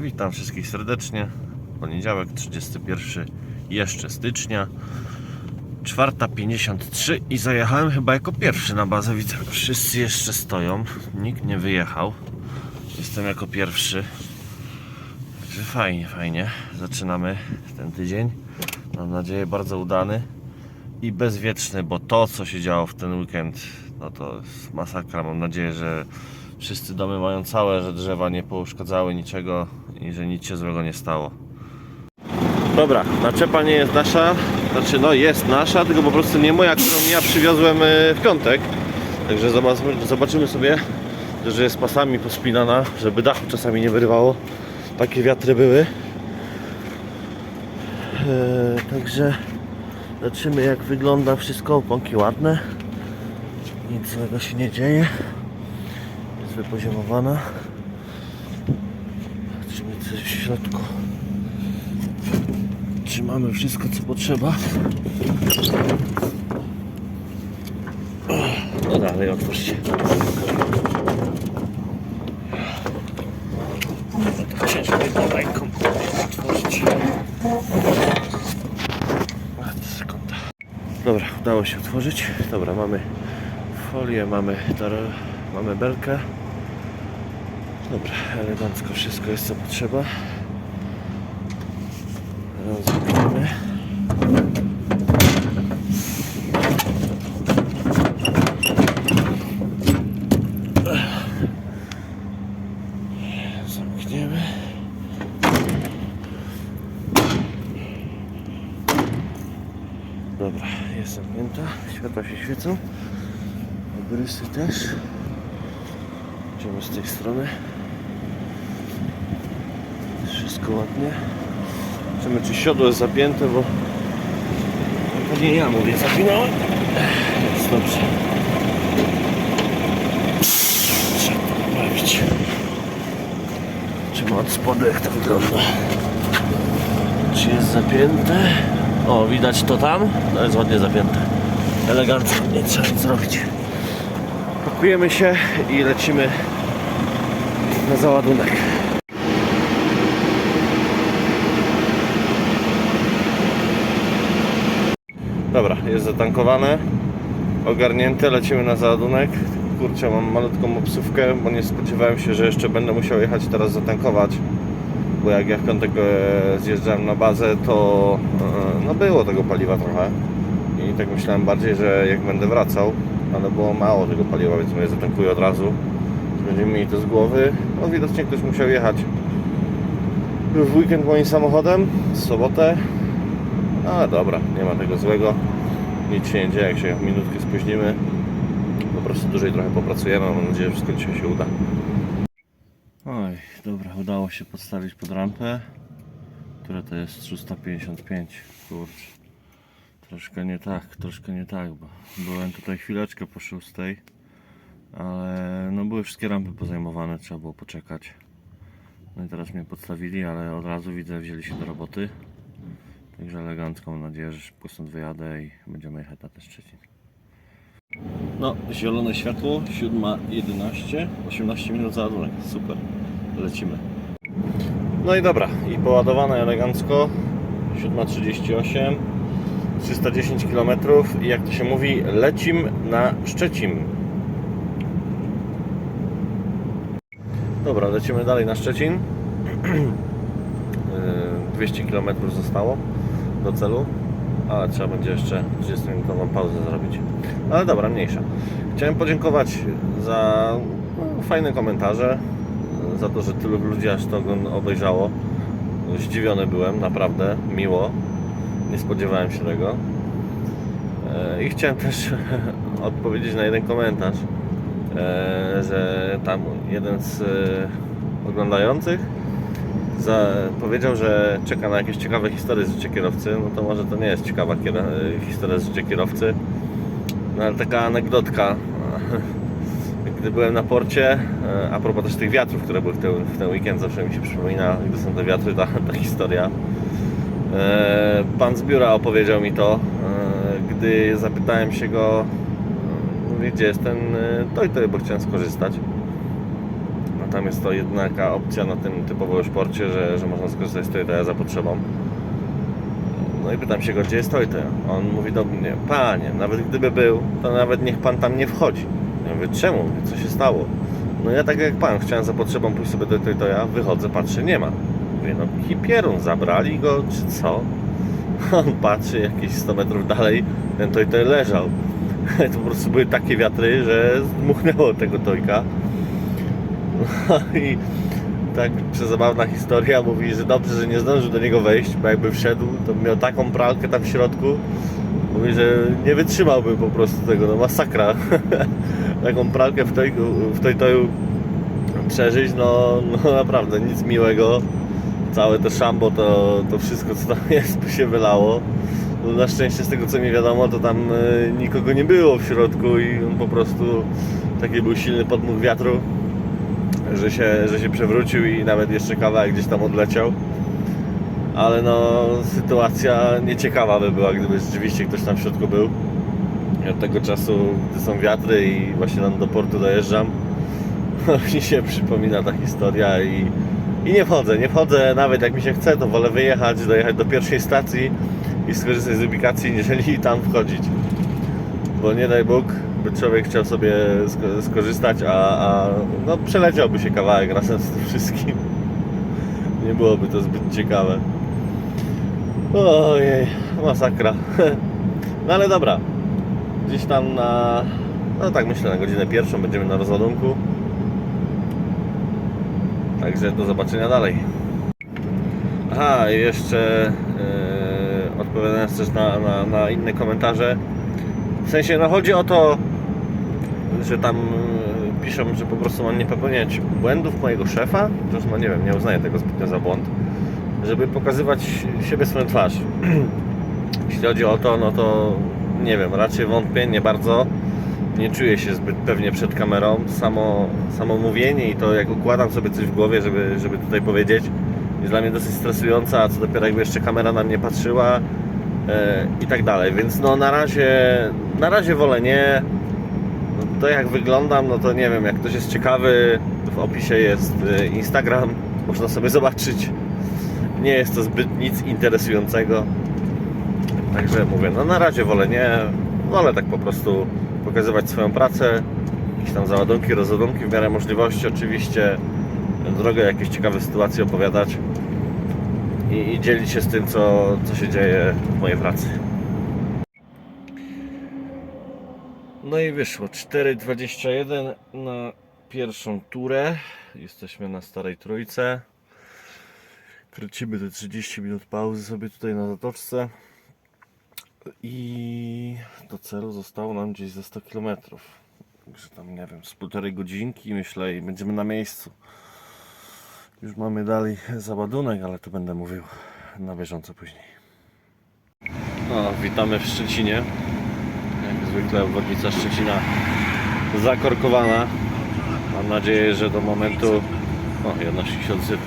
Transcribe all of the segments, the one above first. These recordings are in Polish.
Witam wszystkich serdecznie. Poniedziałek 31 jeszcze stycznia. 4.53 i zajechałem chyba jako pierwszy na bazę. Widzę, wszyscy jeszcze stoją. Nikt nie wyjechał. Jestem jako pierwszy. Także fajnie, fajnie. Zaczynamy ten tydzień. Mam nadzieję bardzo udany i bezwieczny, bo to co się działo w ten weekend, no to jest masakra. Mam nadzieję, że wszyscy domy mają całe, że drzewa nie pouszkadzały niczego i że nic się złego nie stało. Dobra, naczepa nie jest nasza, znaczy no jest nasza, tylko po prostu nie moja, którą ja przywiozłem e, w piątek. Także zobaczymy, sobie, że jest pasami pospinana, żeby dachu czasami nie wyrywało. Takie wiatry były. Eee, także zobaczymy jak wygląda wszystko, oponki ładne. Nic złego się nie dzieje. Jest wypoziomowana. Środku. Czy mamy wszystko co potrzeba? No dalej otwórz się. No to ciężko jedną ręką otworzyć. Dobra, udało się otworzyć. Dobra, mamy folię, mamy, tar- mamy belkę. Dobra, elegancko wszystko jest co potrzeba. Teraz zamkniemy. Zamkniemy. Dobra, jest zamknięta. Światła się świecą. Obrysy też. Idziemy z tej strony. Wszystko ładnie. Zobaczymy czy siodło jest zapięte, bo to nie ja mówię, zapinałem. Jest dobrze. Trzeba to poprawić. Zobaczymy od spodu jak to wygląda. Czy jest zapięte? O, widać to tam? No jest ładnie zapięte. Elegancko, nie trzeba nic zrobić. Pakujemy się i lecimy na załadunek. Dobra, jest zatankowane, ogarnięte, lecimy na załadunek. Kurczę, mam malutką obsówkę, bo nie spodziewałem się, że jeszcze będę musiał jechać teraz zatankować. Bo jak ja w piątek e, zjeżdżałem na bazę, to e, no było tego paliwa trochę. I tak myślałem bardziej, że jak będę wracał, ale było mało tego paliwa, więc mówię, zatankuję od razu. Będziemy mieli to z głowy. No widocznie ktoś musiał jechać w weekend moim samochodem, w sobotę. Ale dobra, nie ma tego złego. Nic się nie dzieje, jak się minutkę spóźnimy. Po prostu dłużej trochę popracujemy. Mam nadzieję, że wszystko dzisiaj się uda. Oj, dobra, udało się podstawić pod rampę. Która to jest 355. Kurczę. Troszkę nie tak, troszkę nie tak, bo byłem tutaj chwileczkę po 6, ale no były wszystkie rampy pozajmowane, trzeba było poczekać. No i teraz mnie podstawili, ale od razu widzę, wzięli się do roboty. Także elegancko, mam nadzieję, że szybko stąd wyjadę i będziemy jechać na ten Szczecin. No, zielone światło, 7.11, 18 minut za ładunek, super, lecimy. No i dobra, i poładowane elegancko, 7.38, 310 km i jak to się mówi, lecim na Szczecin. Dobra, lecimy dalej na Szczecin. Yy, 200 km zostało do celu, ale trzeba będzie jeszcze 30-minutową pauzę zrobić. Ale dobra, mniejsza. Chciałem podziękować za no, fajne komentarze, za to, że tylu ludzi aż to obejrzało. Zdziwiony byłem, naprawdę, miło. Nie spodziewałem się tego. E, I chciałem też odpowiedzieć na jeden komentarz, e, że tam jeden z e, oglądających za, powiedział, że czeka na jakieś ciekawe historie z życia kierowcy, no to może to nie jest ciekawa historia z życia kierowcy, no ale taka anegdotka. Gdy byłem na porcie, a propos też tych wiatrów, które były w ten, w ten weekend, zawsze mi się przypomina, gdy są te wiatry, ta, ta historia. E, Pan z biura opowiedział mi to, e, gdy zapytałem się go, e, gdzie jest ten toj, bo chciałem skorzystać. tam jest to jednaka opcja na tym typowo szporcie, że, że można skorzystać z Toyota za potrzebą. No i pytam się go, gdzie jest Toyota? On mówi do mnie, panie, nawet gdyby był, to nawet niech pan tam nie wchodzi. Ja mówię, czemu? Co się stało? No ja tak jak pan, chciałem za potrzebą pójść sobie do Toyota, wychodzę, patrzę, nie ma. Mówię, no hipierun, zabrali go, czy co? On patrzy jakieś 100 metrów dalej, ten Toyota leżał. To po prostu były takie wiatry, że dmuchnęło tego Tojka. No i tak przezabawna historia mówi, że dobrze, że nie zdążył do niego wejść, bo jakby wszedł, to miał taką pralkę tam w środku. Mówi, że nie wytrzymałby po prostu tego, no masakra. taką pralkę w tej, w toju przeżyć, no, no naprawdę nic miłego. Całe to szambo, to, to wszystko co tam jest, by się wylało. No, na szczęście z tego co mi wiadomo, to tam e, nikogo nie było w środku i on po prostu taki był silny podmuch wiatru, że się, że się przewrócił i nawet jeszcze kawałek gdzieś tam odleciał. Ale no sytuacja nieciekawa by była, gdyby rzeczywiście ktoś tam w środku był. I od tego czasu, gdy są wiatry i właśnie tam do portu dojeżdżam, mi się przypomina ta historia i, i nie wchodzę, nie wchodzę nawet jak mi się chce, to wolę wyjechać, dojechać do pierwszej stacji i skorzystać z ubikacji, niżeli tam wchodzić. Bo nie daj Bóg, by człowiek chciał sobie sko- skorzystać, a, a no, przeleciałby się kawałek razem z tym wszystkim. Nie byłoby to zbyt ciekawe. Ojej, masakra. No ale dobra, gdzieś tam na, no tak myślę, na godzinę pierwszą będziemy na rozładunku. Także do zobaczenia dalej. Aha, jeszcze yy, odpowiadając też na, na, na inne komentarze. W sensie, no chodzi o to, że tam yy, piszą, że po prostu mam nie popełniać błędów mojego szefa. Chociaż no nie wiem, nie uznaję tego zbytnio za błąd. Żeby pokazywać siebie swoją twarz. Jeśli chodzi o to, no to nie wiem, raczej wątpię, nie bardzo. Nie czuję się zbyt pewnie przed kamerą. Samo, samo mówienie i to jak układam sobie coś w głowie, żeby, żeby tutaj powiedzieć, jest dla mnie dosyć stresujące, a co dopiero jakby jeszcze kamera na mnie patrzyła e, i tak dalej. Więc no na razie, na razie wolę nie. No, to jak wyglądam, no to nie wiem, jak ktoś jest ciekawy, w opisie jest e, Instagram, można sobie zobaczyć. Nie jest to zbyt nic interesującego. Także mówię, no na razie wolę nie. Wolę tak po prostu pokazywać swoją pracę, jakieś tam załadunki, rozładunki w miarę możliwości oczywiście, drogę jakieś ciekawe sytuacje opowiadać i, i dzielić się z tym, co, co się dzieje w mojej pracy. No i wyszło 4.21 na pierwszą turę. Jesteśmy na Starej Trójce. Kręcimy te 30 minut pauzy sobie tutaj na zatoczce. I do celu zostało nam gdzieś ze 100 km. Także tam nie wiem, z półtorej godzinki myślę i będziemy na miejscu. Już mamy dalej załadunek, ale to będę mówił na bieżąco później. No, witamy w Szczecinie. Jak zwykle obwodnica Szczecina zakorkowana. Mam nadzieję, że do momentu. O, jedności się odsyp.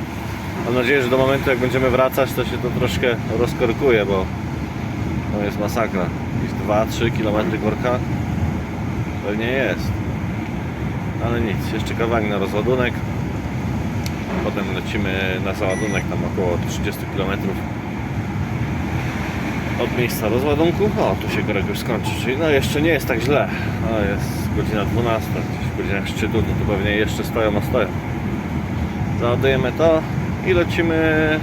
Mam nadzieję, że do momentu jak będziemy wracać, to się to troszkę rozkorkuje, bo to jest masakra. Jakieś 2-3 km korka pewnie jest. Ale nic, jeszcze kawałek na rozładunek. Potem lecimy na załadunek tam około 30 km od miejsca rozładunku. O, tu się korek już skończy, czyli no jeszcze nie jest tak źle. Jest godzina 12, gdzieś w godzinach szczytu, no to pewnie jeszcze stoją, a stoją. Załadujemy to i lecimy,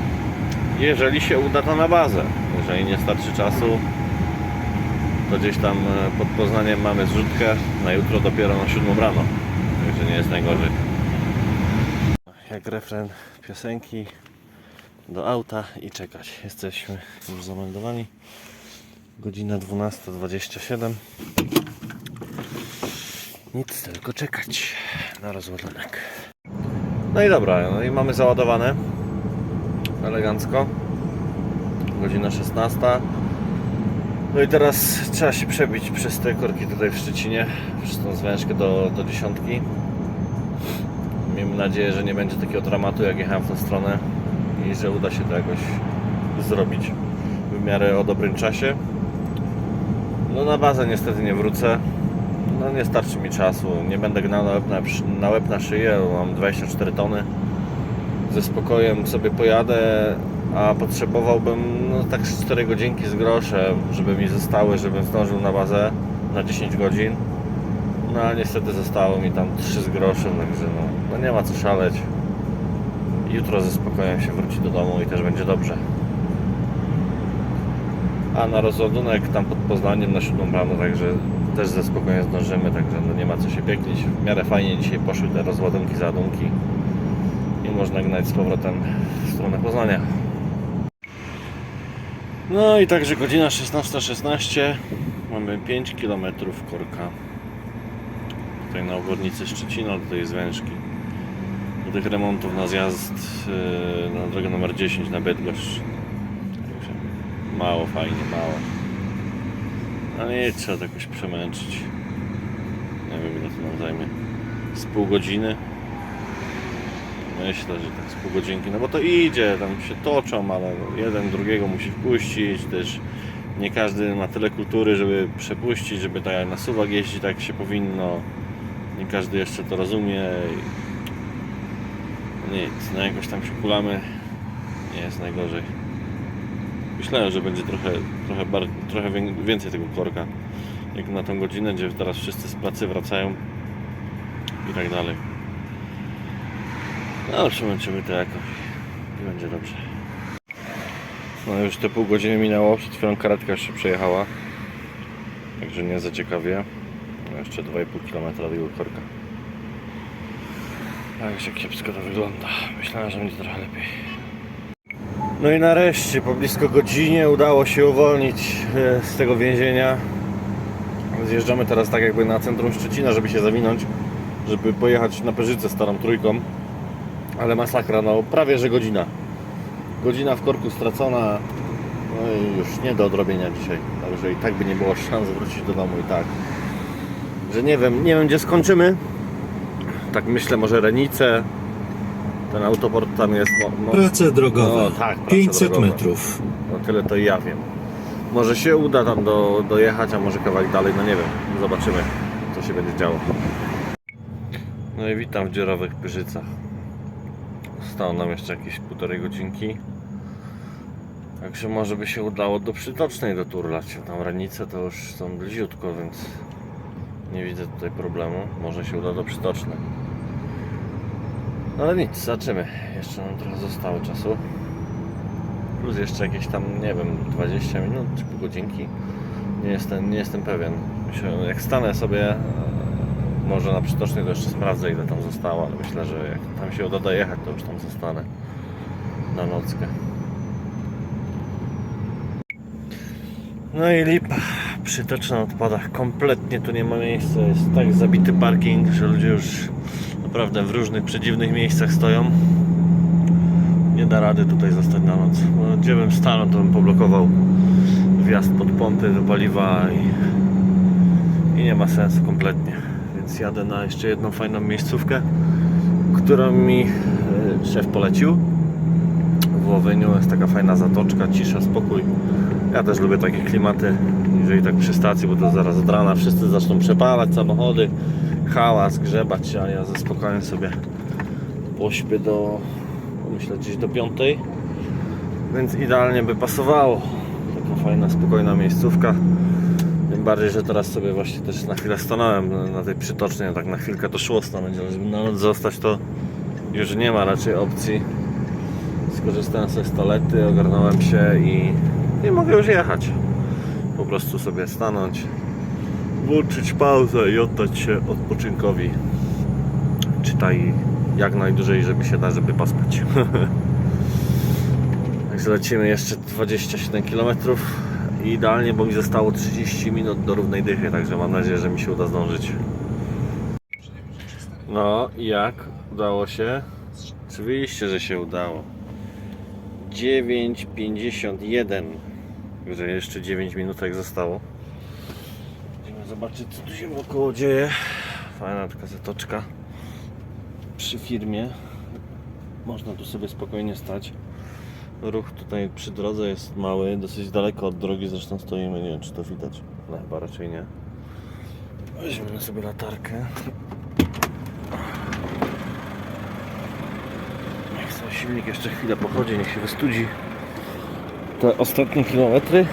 jeżeli się uda to na bazę. Jeżeli nie starczy czasu, to gdzieś tam e, pod Poznaniem mamy zrzutkę na jutro dopiero na 7 rano. Także nie jest najgorzej. Jak refren piosenki do auta i czekać. Jesteśmy już zameldowani. Godzina 12.27. Nic, tylko czekać na rozładunek. No i dobra, no i mamy załadowane elegancko. Godzina 16. No i teraz trzeba się przebić przez te korki tutaj w Szczecinie, przez tą zwężkę do, do dziesiątki. Miejmy nadzieję, że nie będzie takiego dramatu jak jechałem w tą stronę i że uda się to jakoś zrobić w miarę o dobrym czasie. No na bazę niestety nie wrócę. no nie starczy mi czasu. Nie będę gnał na łeb na, na, łeb na szyję, mam 24 tony. Ze spokojem sobie pojadę, a potrzebowałbym no, tak 4 godzinki z groszem, żeby mi zostały, żebym zdążył na bazę na 10 godzin. No a niestety zostało mi tam 3 z groszem, także no, no nie ma co szaleć. Jutro ze spokojem się wróci do domu i też będzie dobrze. A na rozładunek tam pod Poznaniem na 7 rano, także też ze spokojem zdążymy, także no nie ma co się pieklić. W miarę fajnie dzisiaj poszły te rozładunki, załadunki i można gnać z powrotem w stronę Poznania. No i także godzina 16.16 mamy 5 km korka. Tutaj na obwodnicy Szczecina, do tej Zwężki. Do tych remontów na zjazd yy, na drogę numer 10 na Bydgoszcz. Także mało, fajnie, mało. Ale nie trzeba to jakoś przemęczyć. Nie wiem ile to nam zajmie. Z pół godziny. Myślę, że tak z pół godzinki, no bo to idzie, tam się toczą, ale jeden drugiego musi wpuścić, też nie każdy ma tyle kultury, żeby przepuścić, żeby tak na suwak jeździć, tak się powinno. Nie każdy jeszcze to rozumie. i Nic, no jakoś tam się kulamy, nie jest najgorzej. Myślałem, że będzie trochę, trochę, bar- trochę wię- więcej tego korka, jak na tą godzinę, gdzie teraz wszyscy z pracy wracają i tak dalej. No przemęczymy to jakoś i będzie dobrze. No już te pół godziny minęło, przed chwilą karetka jeszcze przejechała. Także nie za ciekawie. No jeszcze 2,5 km do tego korka. Także kiepsko to wygląda. Myślałem, że będzie trochę lepiej. No i nareszcie, po blisko godzinie udało się uwolnić e, z tego więzienia. Zjeżdżamy teraz tak jakby na centrum Szczecina, żeby się zawinąć, żeby pojechać na Pyrzycę starą trójką. Ale masakra, no prawie że godzina. Godzina w korku stracona. No i już nie do odrobienia dzisiaj. Także i tak by nie było szans wrócić do domu i tak. Że nie wiem, nie wiem gdzie skończymy. Tak myślę, może Renice. Ten autoport tam jest. No, no, Prace drogowe. No, tak, prace 500 drogowe. metrów. no tyle to i ja wiem. Może się uda tam do, dojechać, a może kawałek dalej, no nie wiem. Zobaczymy, co się będzie działo. No i witam w dziurowych Pyrzycach. Zostało nam jeszcze jakieś półtorej godzinki. Także może by się udało do przytocznej doturlać. Tam ranice to już są bliziutko, więc nie widzę tutaj problemu. Może się uda do przytocznej. No ale nic, zobaczymy. Jeszcze nam trochę zostało czasu. Plus jeszcze jakieś tam, nie wiem, 20 minut czy pół godzinki. Nie jestem, nie jestem pewien. Myślę, jak stanę sobie może na przytocznej, to jeszcze sprawdzę ile tam zostało, ale myślę, że jak tam się uda dojechać, to już tam zostanę na nockę. No i lipa. Przytoczna na odpadach. Kompletnie tu nie ma miejsca. Jest tak zabity parking, że ludzie już naprawdę w różnych przedziwnych miejscach stoją. Nie da rady tutaj zostać na noc. No, gdzie bym stanął, to bym poblokował wjazd pod pompy do paliwa i, i nie ma sensu kompletnie. Więc jadę na jeszcze jedną fajną miejscówkę, którą mi e, szef polecił. W Łowyniu jest taka fajna zatoczka, cisza, spokój. Ja też lubię takie klimaty, jeżeli tak przy stacji, bo to zaraz od rana wszyscy zaczną przepalać samochody, hałas, grzebać, a ja ze spokojem sobie pośpię do, myślę, gdzieś do piątej, więc idealnie by pasowało. Taka fajna, spokojna miejscówka. Tym bardziej, że teraz sobie właśnie też na chwilę stanąłem na- tej przytocznej, tak na chwilkę to szło stanąć, ale żeby na zostać to już nie ma raczej opcji. Skorzystałem sobie z toalety, ogarnąłem się i, i mogę już jechać. Po prostu sobie stanąć, włączyć pauzę i oddać się odpoczynkowi. Czytaj jak najdłużej, żeby się da, żeby pospać. Także lecimy jeszcze 27 km idealnie, bo mi zostało 30 minut do równej dychy, także mam nadzieję, że mi się uda zdążyć. No jak? Udało się? Oczywiście, że się udało. 9.51 Także jeszcze 9 minutek zostało. Idziemy zobaczyć co tu się wokoło dzieje. Fajna taka zatoczka przy firmie. Można tu sobie spokojnie stać. Ruch tutaj przy drodze jest mały, dosyć daleko od drogi, zresztą stoimy, nie wiem czy to widać, ale chyba raczej nie. Weźmiemy sobie latarkę. Niech sobie silnik jeszcze chwilę pochodzi, niech się wystudzi. Te ostatnie kilometry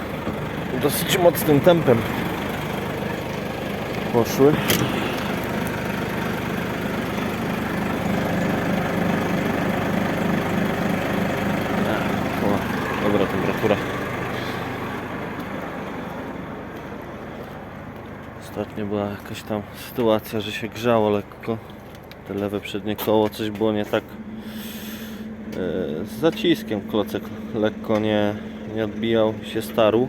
dosyć mocnym tempem poszły. O, dobra temperatura. Ostatnio była jakaś tam sytuacja, że się grzało lekko. Te lewe przednie koło, coś było nie tak e, z zaciskiem. Klocek lekko nie, nie odbijał, się starł.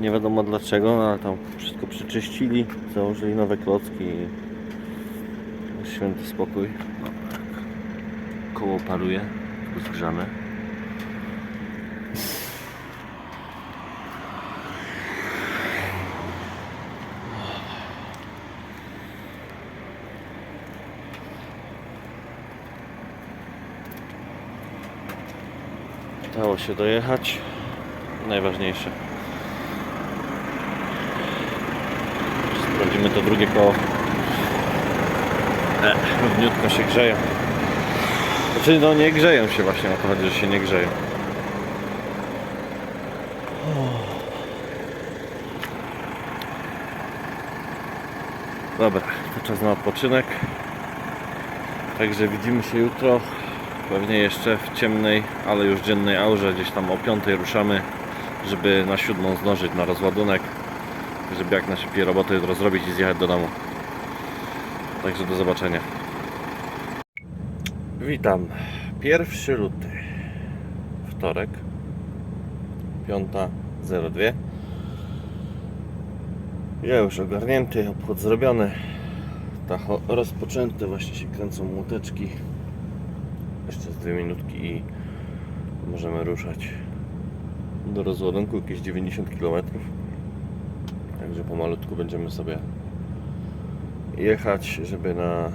Nie wiadomo dlaczego, no ale tam wszystko przeczyścili, założyli nowe klocki i święty spokój. No, tak. Koło paruje, zgrzane. Się dojechać. Najważniejsze. Sprawdzimy to drugie koło. E, równiutko się grzeją. Znaczy no nie grzeją się właśnie, o to chodzi, że się nie grzeją. Dobra, to czas na odpoczynek. Także widzimy się jutro. Pewnie jeszcze w ciemnej, ale już dziennej aurze. Gdzieś tam o 5 ruszamy, żeby na siódmą zdążyć na rozładunek. Żeby jak najszybciej robotę jutro zrobić i zjechać do domu. Także do zobaczenia. Witam. 1 luty. Wtorek. 5.02. Ja już ogarnięty, obchód zrobiony. Tacho rozpoczęte, właśnie się kręcą młoteczki. Jeszcze z dwie minutki i możemy ruszać do rozładunku jakieś 90 km. Także pomalutku będziemy sobie jechać, żeby na,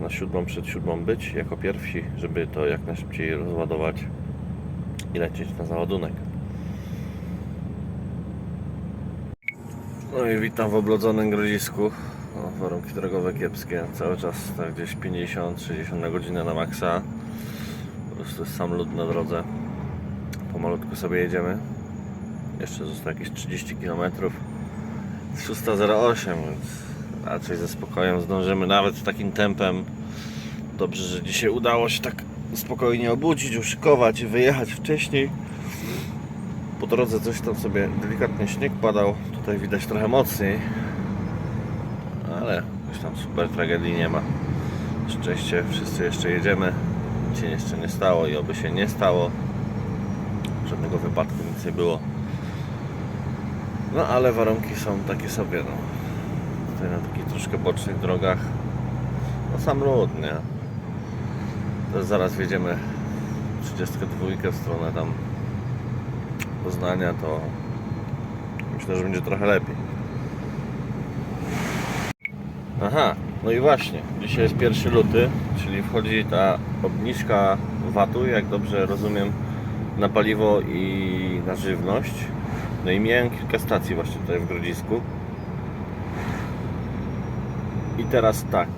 na siódmą przed siódmą być jako pierwsi, żeby to jak najszybciej rozładować i lecieć na załadunek. No i witam w oblodzonym grodzisku. Warunki drogowe kiepskie, cały czas tak gdzieś 50-60 na godzinę na maksa. Prostu jest sam lud na drodze. Pomalutku sobie jedziemy. Jeszcze zostało jakieś 30 km. 308, więc raczej ze spokojem zdążymy nawet z takim tempem. Dobrze, że dzisiaj udało się tak spokojnie obudzić, uszykować i wyjechać wcześniej. Po drodze coś tam sobie delikatnie śnieg padał. Tutaj widać trochę mocniej. Ale jakoś tam super tragedii nie ma. Szczęście, wszyscy jeszcze jedziemy. Się jeszcze nie stało i oby się nie stało. Żadnego wypadku, nic nie było. No ale warunki są takie sobie, no. Tutaj na takich troszkę bocznych drogach. No sam lód, nie? To zaraz wjedziemy 32 w stronę tam Poznania, to myślę, że będzie trochę lepiej. Aha, no i właśnie, dzisiaj jest 1 luty, czyli wchodzi ta obniżka VAT-u, jak dobrze rozumiem, na paliwo i na żywność. No i miałem kilka stacji właśnie tutaj w Grodzisku. I teraz tak.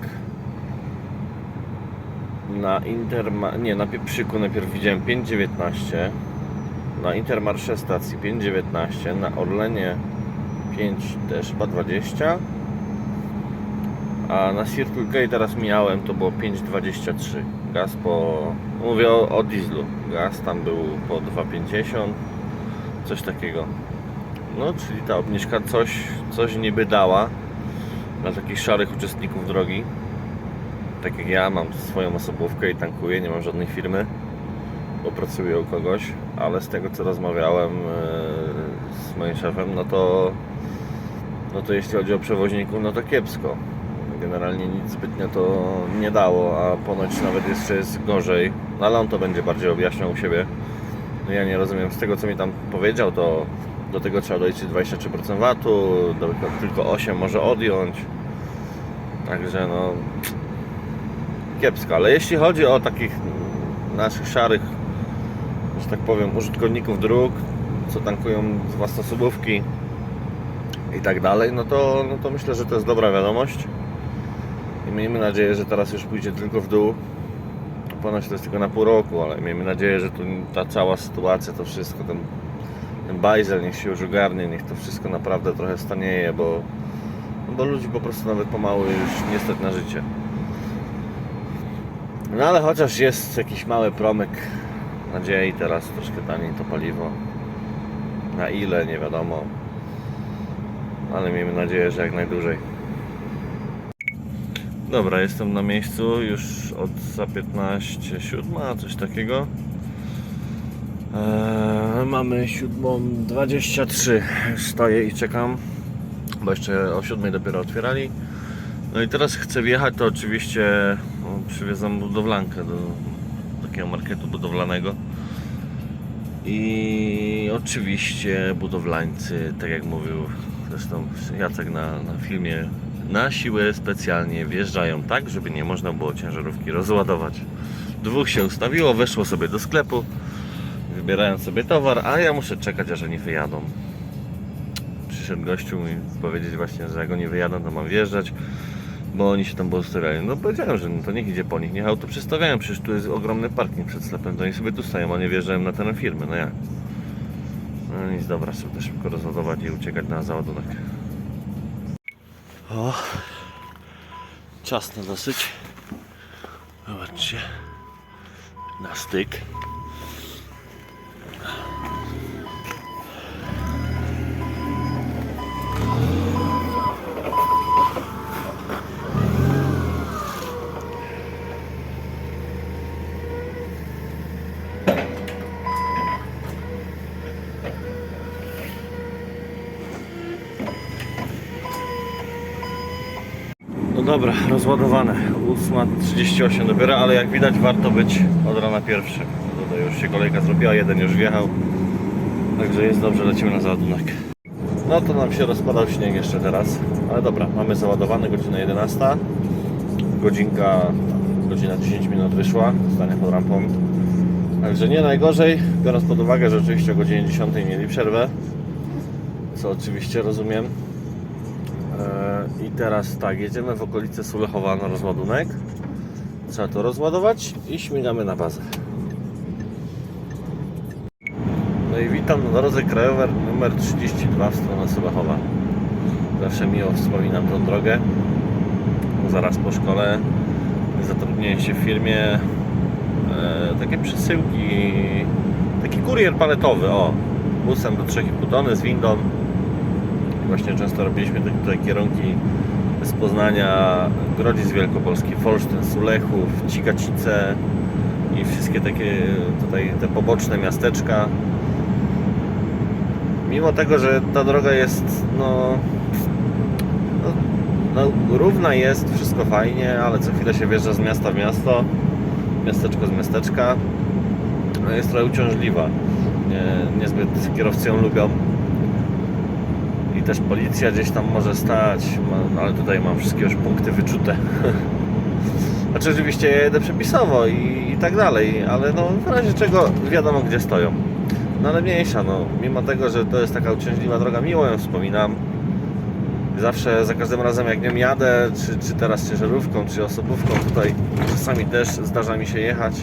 Na Interma... Nie, na Pieprzyku najpierw widziałem 5,19 na Intermarché stacji 5,19 na Orlenie 5 też chyba 20 a na Circle K teraz miałem to było 5,23 gaz po mówię o, o dieslu. Gaz tam był po 2,50 coś takiego. No czyli ta obniżka coś, coś niby dała dla takich szarych uczestników drogi. Tak jak ja mam swoją osobówkę i tankuję, nie mam żadnej firmy bo pracuję u kogoś, ale z tego co rozmawiałem e, z moim szefem, no to no to jeśli chodzi o przewoźników, no to kiepsko. Generalnie nic zbytnio to nie dało, a ponoć nawet jeszcze jest gorzej. No ale on to będzie bardziej objaśniał u siebie. No ja nie rozumiem, z tego co mi tam powiedział, to do tego trzeba dojść 23% VAT-u, tylko 8 może odjąć. Także no kiepsko, ale jeśli chodzi o takich naszych szarych że tak powiem, użytkowników dróg, co tankują z własnosobówki, i tak dalej, no to, no to myślę, że to jest dobra wiadomość. I miejmy nadzieję, że teraz już pójdzie tylko w dół. Ponoć to jest tylko na pół roku, ale miejmy nadzieję, że tu ta cała sytuacja, to wszystko, ten, ten bajzel niech się już ogarnie, niech to wszystko naprawdę trochę stanieje, bo, no bo ludzi po prostu nawet pomału już nie stać na życie. No ale chociaż jest jakiś mały promyk nadziei teraz, troszkę taniej to paliwo. Na ile, nie wiadomo. Ale miejmy nadzieję, że jak najdłużej. Dobra, jestem na miejscu już od za 15 siódma, coś takiego. Eee, mamy siódmą 23. Stoję i czekam, bo jeszcze o siódmej dopiero otwierali. No i teraz chcę wjechać, to oczywiście no, budowlankę do takiego marketu budowlanego. I oczywiście budowlańcy, tak jak mówił zresztą Jacek na, na filmie, na siłę specjalnie wjeżdżają tak, żeby nie można było ciężarówki rozładować. Dwóch się ustawiło, weszło sobie do sklepu, wybierają sobie towar, a ja muszę czekać, aż oni wyjadą. Przyszedł gościu mi powiedzieć właśnie, że jak oni wyjadą, to mam wjeżdżać, bo oni się tam postawiają. No powiedziałem, że no to niech idzie po nich, niech auto przystawiają, przecież tu jest ogromny parking przed sklepem, to oni sobie tu stają, a nie wjeżdżają na teren firmy, no jak? No nic, dobra, trzeba szybko rozładować i uciekać na załadunek. O, ciasno dosyć. Zobaczcie, na styk. Dobra, rozładowane. 8.38 dopiero, ale jak widać warto być od rana pierwszy. No Tutaj już się kolejka zrobiła, jeden już wjechał. Także jest dobrze, lecimy na załadunek. No to nam się rozpadał śnieg jeszcze teraz. Ale dobra, mamy załadowane, godzina 11. Godzinka, godzina 10 minut wyszła, stanie pod rampą. Także nie najgorzej, biorąc pod uwagę, że oczywiście o godzinie 10 mieli przerwę. Co oczywiście rozumiem. E, I teraz tak, jedziemy w okolice Sulechowa na rozładunek. Trzeba to rozładować i śmigamy na bazę. No i witam na drodze krajowej numer 32 w stronę Sulechowa. Zawsze miło wspominam tą drogę. Zaraz po szkole zatrudniłem się w firmie e, takie przesyłki, taki kurier paletowy, o, busem do 3,5 tony z windą. Właśnie często robiliśmy te, kierunki z Poznania, Grodzic Wielkopolski, Folsztyn, Sulechów, Cigacice i wszystkie takie tutaj te poboczne miasteczka. Mimo tego, że ta droga jest no, no, no równa jest, wszystko fajnie, ale co chwilę się wjeżdża z miasta w miasto, miasteczko z miasteczka, no jest trochę uciążliwa. Nie, niezbyt kierowcy ją lubią też policja gdzieś tam może stać, no ale tutaj mam wszystkie już punkty wyczute. Znaczy oczywiście jedę przepisowo i, i tak dalej, ale no w razie czego wiadomo gdzie stoją. No ale mniejsza, no mimo tego, że to jest taka uciążliwa droga, miło ją wspominam. Zawsze, za każdym razem jak nią jadę, czy, czy teraz ciężarówką, czy osobówką, tutaj czasami też zdarza mi się jechać,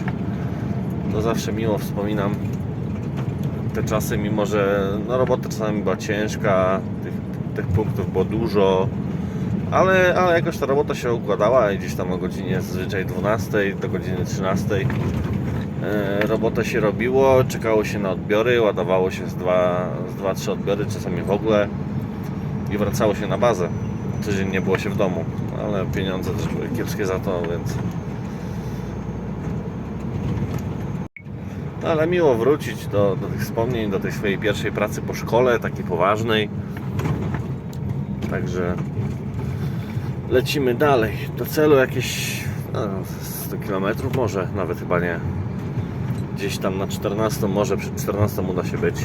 to zawsze miło wspominam te czasy, mimo że no, robota czasami była ciężka, tych, punktów było dużo, ale, ale jakoś ta robota się układała i gdzieś tam o godzinie zazwyczaj 12 do godziny 13 e, robotę się robiło, czekało się na odbiory, ładowało się z 2-3 odbiory, czasami w ogóle i wracało się na bazę. Tydzień nie było się w domu, ale pieniądze też były kiepskie za to, więc No, ale miło wrócić do, do tych wspomnień, do tej swojej pierwszej pracy po szkole, takiej poważnej. Także lecimy dalej. Do celu jakieś no, 100 km może, nawet chyba nie. Gdzieś tam na 14, może przed 14 uda się być.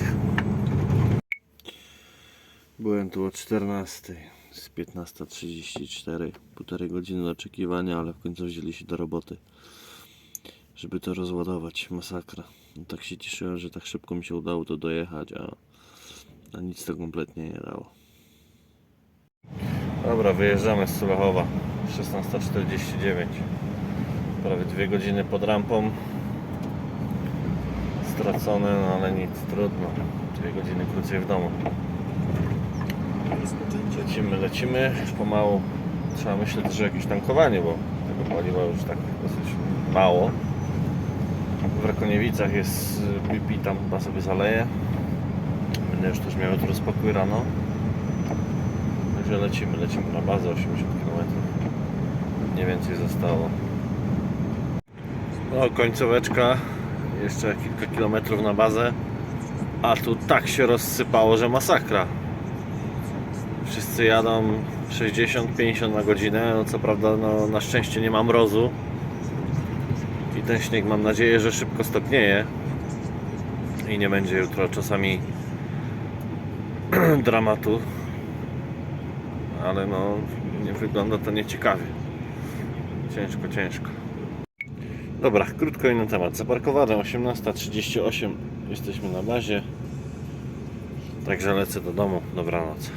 Byłem tu o 14. Z 15.34. Półtorej godziny oczekiwania, ale w końcu wzięli się do roboty żeby to rozładować. Masakra. No, tak się cieszyłem, że tak szybko mi się udało to dojechać, a, a nic to kompletnie nie dało. Dobra, wyjeżdżamy z Sulechowa 16.49 Prawie dwie godziny pod rampą. Stracone, no ale nic, trudno. Dwie godziny krócej w domu. Lecimy, lecimy. Pomału trzeba myśleć, że jakieś tankowanie, bo tego paliwa już tak dosyć mało. W Rakoniewicach jest BP, tam chyba sobie zaleje. Będę już też miał jutro spokój rano Także lecimy, lecimy na bazę 80 km. Nie więcej zostało. No, końcóweczka. Jeszcze kilka kilometrów na bazę. A tu tak się rozsypało, że masakra. Wszyscy jadą 60-50 na godzinę. No, co prawda, no, na szczęście nie ma mrozu. I ten śnieg mam nadzieję, że szybko stopnieje. I nie będzie jutro czasami dramatu ale no nie wygląda to nieciekawie. Ciężko, ciężko. Dobra, krótko inny temat. Zaparkowane 18.38 jesteśmy na bazie. Także lecę do domu. Dobranoc.